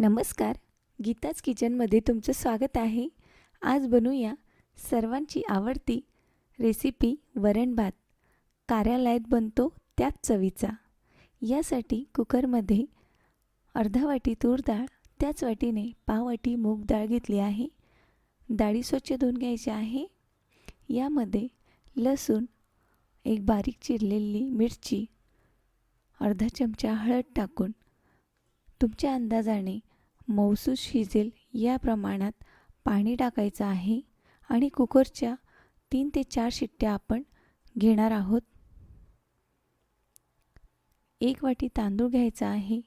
नमस्कार. गीताज किचनमध्ये तुमचं स्वागत आहे. आज बनवूया सर्वांची आवडती रेसिपी वरण भात कार्यालयात बनतो त्याच चवीचा. यासाठी कुकरमध्ये अर्धा वाटी तूर डाळ त्याच वाटीने पाव वाटी मूग डाळ घेतली आहे. डाळी स्वच्छ धुवून घ्यायची आहे. यामध्ये लसूण एक बारीक चिरलेली मिरची अर्धा चमचा हळद टाकून तुमच्या अंदाजाने मौसूस शिजेल या प्रमाणात पाणी टाकायचं आहे आणि कुकरच्या तीन ते चार शिट्ट्या आपण घेणार आहोत. एक वाटी तांदूळ घ्यायचा आहे.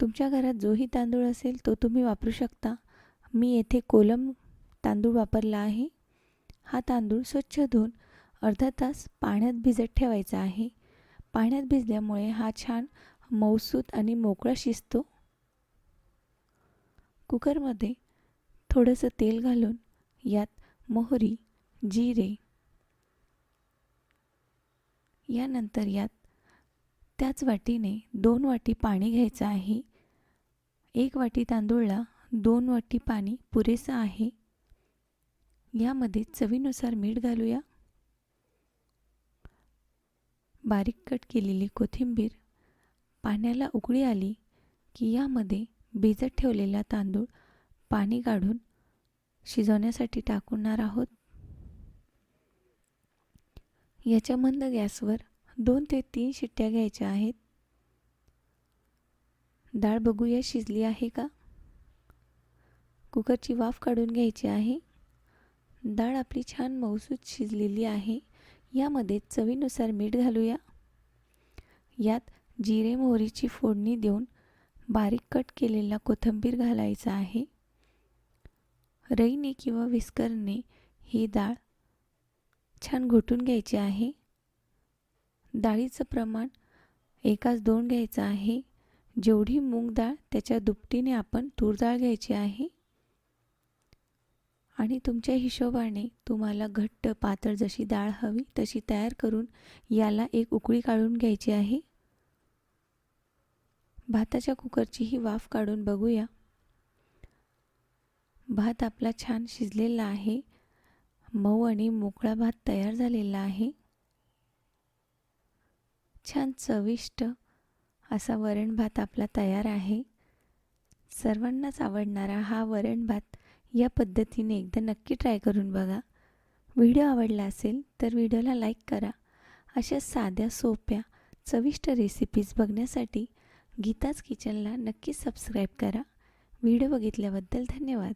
तुमच्या घरात जोही तांदूळ असेल तो तुम्ही वापरू शकता. मी येथे कोलम तांदूळ वापरला आहे. हा तांदूळ स्वच्छ धुवून अर्धा तास पाण्यात भिजत ठेवायचा आहे. पाण्यात भिजल्यामुळे हा छान मऊसूत आणि मोकळा शिजतो. कुकरमध्ये थोडंसं तेल घालून यात मोहरी जिरे यानंतर यात त्याच वाटीने दोन वाटी पाणी घ्यायचं आहे. एक वाटी तांदूळला दोन वाटी पाणी पुरेसं आहे. यामध्ये चवीनुसार मीठ घालूया. बारीक कट केलेली कोथिंबीर पाण्याला उकळी आली की यामध्ये भिजत ठेवलेला तांदूळ पाणी काढून शिजवण्यासाठी टाकणार आहोत. याच्या मंद गॅसवर दोन ते तीन शिट्ट्या घ्यायच्या आहेत. डाळ बघूया शिजली आहे का? कुकरची वाफ काढून घ्यायची आहे. डाळ आपली छान मऊसूत शिजलेली आहे. यामध्ये चवीनुसार मीठ घालूया. यात जिरे मोहरीची फोडणी देऊन बारीक कट केलेला कोथिंबीर घालायचा आहे. रईने किंवा विस्करने ही डाळ छान घोटून घ्यायची आहे. डाळीचं प्रमाण एकाच दोन घ्यायचं आहे. जेवढी मूग डाळ त्याच्या दुपटीने आपण तूर डाळ घ्यायची आहे. आणि तुमच्या हिशोबाने तुम्हाला घट्ट पातळ जशी डाळ हवी तशी तयार करून याला एक उकळी काढून घ्यायची आहे. भाताच्या कुकरची ही वाफ काढून बघूया. भात आपला छान शिजलेला आहे. मऊ आणि मोकळा भात तयार झालेला आहे. छान चविष्ट असा वरण भात आपला तयार आहे. सर्वांनाच आवडणारा हा वरण भात या पद्धतीने एकदा नक्की ट्राय करून बघा. व्हिडिओ आवडला असेल तर व्हिडिओला लाईक करा. अशा साध्या सोप्या चविष्ट रेसिपीज बघण्यासाठी गीताज किचनला नक्की सबस्क्राईब करा. व्हिडिओ बघितल्याबद्दल धन्यवाद.